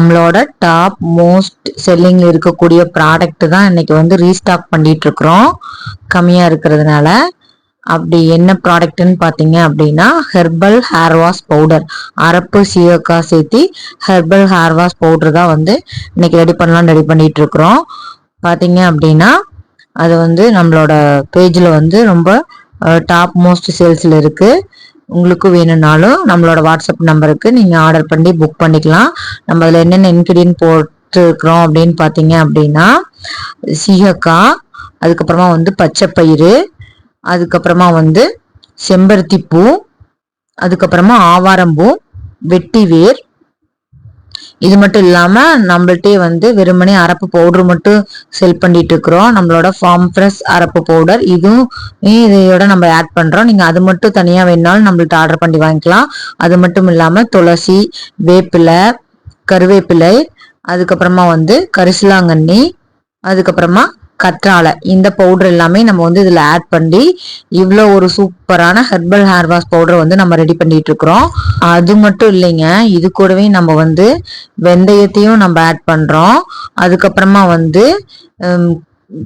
நம்மளோட top most செல்லிங்கில் இருக்கக்கூடிய product தான் இன்னைக்கு வந்து ரீஸ்டாக் பண்ணிட்டு இருக்கிறோம் கம்மியா இருக்கிறதுனால. அப்படி என்ன ப்ராடக்ட்னு பார்த்தீங்க அப்படின்னா ஹெர்பல் ஹேர் வாஷ் பவுடர் அரப்பு சீயக்காய் சேர்த்தி ஹெர்பல் ஹேர் வாஷ் பவுடர் தான் வந்து இன்னைக்கு ரெடி பண்ணலாம் ரெடி பண்ணிட்டு இருக்கிறோம் பார்த்தீங்க அப்படின்னா அது வந்து நம்மளோட பேஜில் வந்து ரொம்ப டாப் மோஸ்ட் சேல்ஸில் இருக்குது உங்களுக்கு வேணும்னாலும் நம்மளோட வாட்ஸ்அப் நம்பருக்கு நீங்கள் ஆர்டர் பண்ணி புக் பண்ணிக்கலாம். நம்ம அதில் என்னென்ன இன்க்ரீடியன்ட் போட்டுருக்குறோம் அப்படின்னு பார்த்தீங்க அப்படின்னா சீகக்காய் அதுக்கப்புறமா வந்து பச்சைப்பயிறு அதுக்கப்புறமா வந்து செம்பருத்தி பூ அதுக்கப்புறமா ஆவாரம்பூ வெட்டி வேர் இது மட்டும் இல்லாம நம்மள்ட்டே வந்து வெறுமனே அரப்பு பவுடர் மட்டும் செல் பண்ணிட்டு இருக்கிறோம் நம்மளோட ஃபார்ம் ஃப்ரெஷ் அரப்பு பவுடர் இதுவும் இதையோட நம்ம ஆட் பண்றோம். நீங்க அது மட்டும் தனியா வேணாலும் நம்மள்ட்ட ஆர்டர் பண்ணி வாங்கிக்கலாம். அது மட்டும் இல்லாம துளசி வேப்பிலை கருவேப்பிலை அதுக்கப்புறமா வந்து கரிசலாங்கண்ணி அதுக்கப்புறமா கற்றாழை. இந்த பவுடர் எல்லாமே நம்ம வந்து இதில் ஆட் பண்ணி இவ்வளோ ஒரு சூப்பரான ஹெர்பல் ஹேர் வாஷ் பவுடர் வந்து நம்ம ரெடி பண்ணிட்டு இருக்கிறோம். அது மட்டும் இல்லைங்க இது கூடவே நம்ம வந்து வெந்தயத்தையும் நம்ம ஆட் பண்ணுறோம் அதுக்கப்புறமா வந்து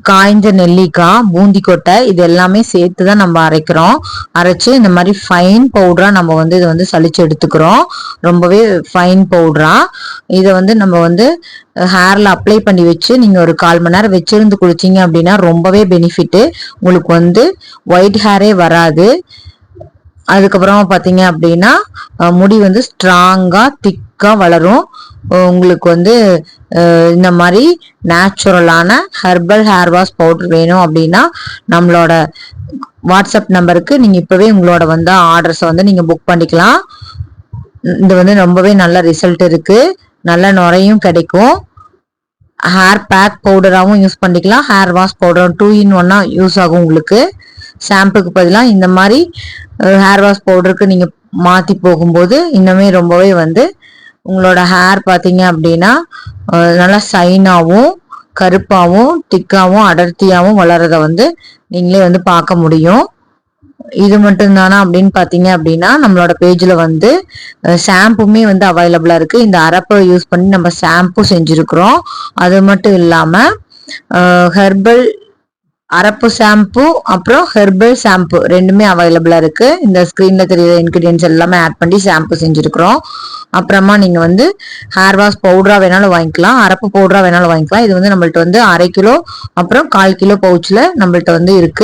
காய்ஞ்ச நெல்லிக்காய் பூந்தி கொட்டை இது எல்லாமே சேர்த்து தான் நம்ம அரைக்கிறோம். அரைச்சு இந்த மாதிரி ஃபைன் பவுடரா நம்ம வந்து இதை வந்து சளிச்சு எடுத்துக்கிறோம். ரொம்பவே ஃபைன் பவுடரா இதை வந்து நம்ம வந்து ஹேர்ல அப்ளை பண்ணி வச்சு நீங்க ஒரு கால் மணி நேரம் வச்சிருந்து குளிச்சிங்க அப்படின்னா ரொம்பவே பெனிஃபிட்டு உங்களுக்கு வந்து ஒயிட் ஹேரே வராது. அதுக்கப்புறமா பார்த்தீங்க அப்படின்னா முடி வந்து ஸ்ட்ராங்காக திக்காக வளரும். உங்களுக்கு வந்து இந்த மாதிரி நேச்சுரலான ஹெர்பல் ஹேர் வாஷ் பவுடர் வேணும் அப்படின்னா நம்மளோட வாட்ஸ்அப் நம்பருக்கு நீங்கள் இப்போவே உங்களோட வந்து ஆர்டர்ஸை வந்து நீங்கள் புக் பண்ணிக்கலாம். இது வந்து ரொம்பவே நல்ல ரிசல்ட் இருக்குது நல்ல நுரையும் கிடைக்கும். ஹேர் பேக் பவுடராகவும் யூஸ் பண்ணிக்கலாம். Hair wash powder two in ஒன்னாக யூஸ் ஆகும் உங்களுக்கு. ஷாம்புக்கு பதிலாக இந்த மாதிரி ஹேர் வாஷ் பவுடருக்கு நீங்கள் மாற்றி போகும்போது இன்னுமே ரொம்பவே வந்து உங்களோட ஹேர் பார்த்தீங்க அப்படின்னா நல்லா சைனாகவும் கருப்பாகவும் திக்காகவும் அடர்த்தியாகவும் வளர்கிறத வந்து நீங்களே வந்து பார்க்க முடியும். இது மட்டும்தானா அப்படின்னு பார்த்தீங்க அப்படின்னா நம்மளோட பேஜில் வந்து ஷாம்புமே வந்து அவைலபிளாக இருக்குது இந்த அரப்பை யூஸ் பண்ணி நம்ம ஷாம்பு செஞ்சுருக்குறோம். அது மட்டும் இல்லாமல் ஹெர்பல் அரப்பு ஷாம்பு அப்புறம் ஹெர்பல் ஷாம்பு ரெண்டுமே அவைலபிளாக இருக்குது இந்த ஸ்க்ரீனில் தெரியுற இன்க்ரீடியன்ஸ் எல்லாமே ஆட் பண்ணி ஷாம்பு செஞ்சுருக்குறோம். அப்புறமா நீங்கள் வந்து ஹேர் வாஷ் பவுடராக வேணாலும் வாங்கிக்கலாம். அரப்பு பவுடராக வேணாலும் வாங்கிக்கலாம். இது வந்து நம்மள்ட்ட வந்து அரை கிலோ அப்புறம் கால் கிலோ பவுச்சில் நம்மள்ட்ட வந்து இருக்குது